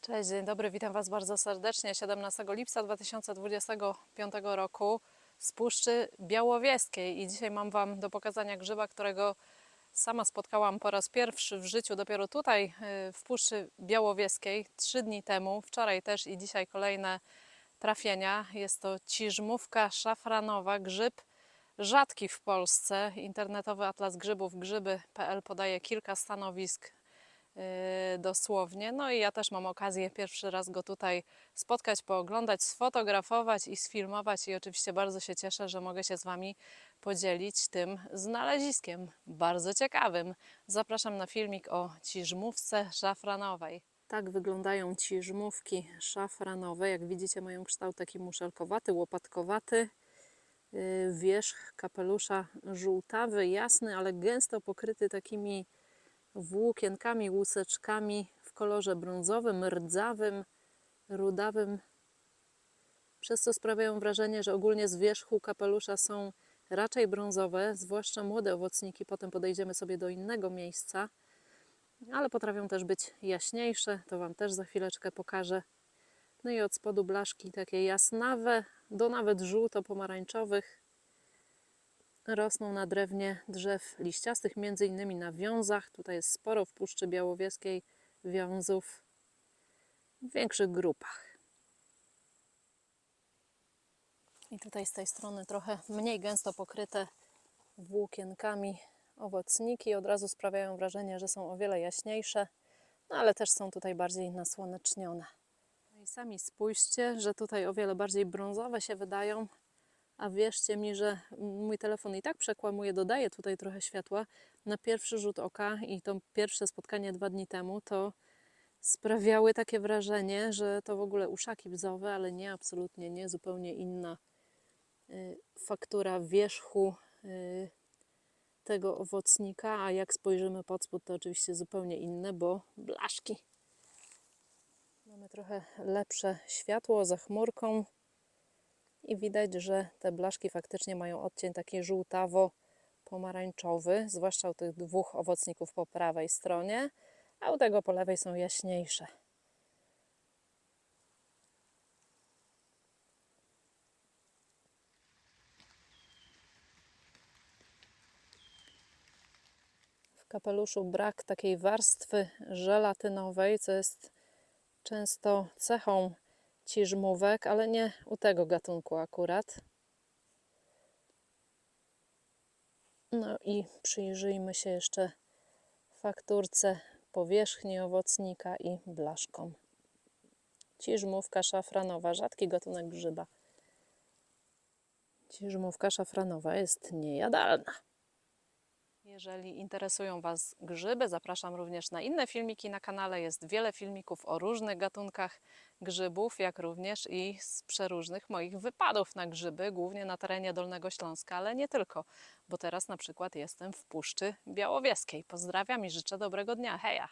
Cześć, dzień dobry, witam Was bardzo serdecznie. 17 lipca 2025 roku z Puszczy Białowieskiej i dzisiaj mam Wam do pokazania grzyba, którego sama spotkałam po raz pierwszy w życiu dopiero tutaj y, w Puszczy Białowieskiej trzy dni temu, wczoraj też i dzisiaj kolejne trafienia. Jest to ciżmówka szafranowa, grzyb rzadki w Polsce. Internetowy atlas grzybów grzyby.pl podaje kilka stanowisk dosłownie. No i ja też mam okazję pierwszy raz go tutaj spotkać, pooglądać, sfotografować i sfilmować i oczywiście bardzo się cieszę, że mogę się z Wami podzielić tym znaleziskiem, bardzo ciekawym. Zapraszam na filmik o ciżmówce szafranowej. Tak wyglądają ciżmówki szafranowe. Jak widzicie mają kształt taki muszelkowaty, łopatkowaty. Yy, Wierzch kapelusza żółtawy, jasny, ale gęsto pokryty takimi włókienkami, łuseczkami w kolorze brązowym, rdzawym, rudawym, przez co sprawiają wrażenie, że ogólnie z wierzchu kapelusza są raczej brązowe, zwłaszcza młode owocniki. Potem podejdziemy sobie do innego miejsca, ale potrafią też być jaśniejsze, to Wam też za chwileczkę pokażę. No i od spodu blaszki takie jasnawe, do nawet żółto-pomarańczowych rosną na drewnie drzew liściastych, między innymi na wiązach. Tutaj jest sporo w Puszczy Białowieskiej wiązów w większych grupach. I tutaj z tej strony trochę mniej gęsto pokryte włókienkami owocniki. Od razu sprawiają wrażenie, że są o wiele jaśniejsze, no ale też są tutaj bardziej nasłonecznione. No i sami spójrzcie, że tutaj o wiele bardziej brązowe się wydają, a wierzcie mi, że mój telefon i tak przekłamuje, dodaje tutaj trochę światła. Na pierwszy rzut oka i to pierwsze spotkanie dwa dni temu, to sprawiały takie wrażenie, że to w ogóle uszaki bzowe, ale nie, absolutnie nie, zupełnie inna y, faktura wierzchu y, tego owocnika, a jak spojrzymy pod spód, to oczywiście zupełnie inne, bo blaszki. Mamy trochę lepsze światło za chmurką i widać, że te blaszki faktycznie mają odcień taki żółtawo-pomarańczowy, zwłaszcza u tych dwóch owocników po prawej stronie, a u tego po lewej są jaśniejsze. W kapeluszu brak takiej warstwy żelatynowej, co jest często cechą ciżmówek, ale nie u tego gatunku akurat. No i przyjrzyjmy się jeszcze fakturce powierzchni owocnika i blaszkom. Ciżmówka szafranowa, rzadki gatunek grzyba. Ciżmówka szafranowa jest niejadalna. Jeżeli interesują Was grzyby, zapraszam również na inne filmiki na kanale. Jest wiele filmików o różnych gatunkach grzybów, jak również i z przeróżnych moich wypadów na grzyby, głównie na terenie Dolnego Śląska, ale nie tylko, bo teraz na przykład jestem w Puszczy Białowieskiej. Pozdrawiam i życzę dobrego dnia. Heja!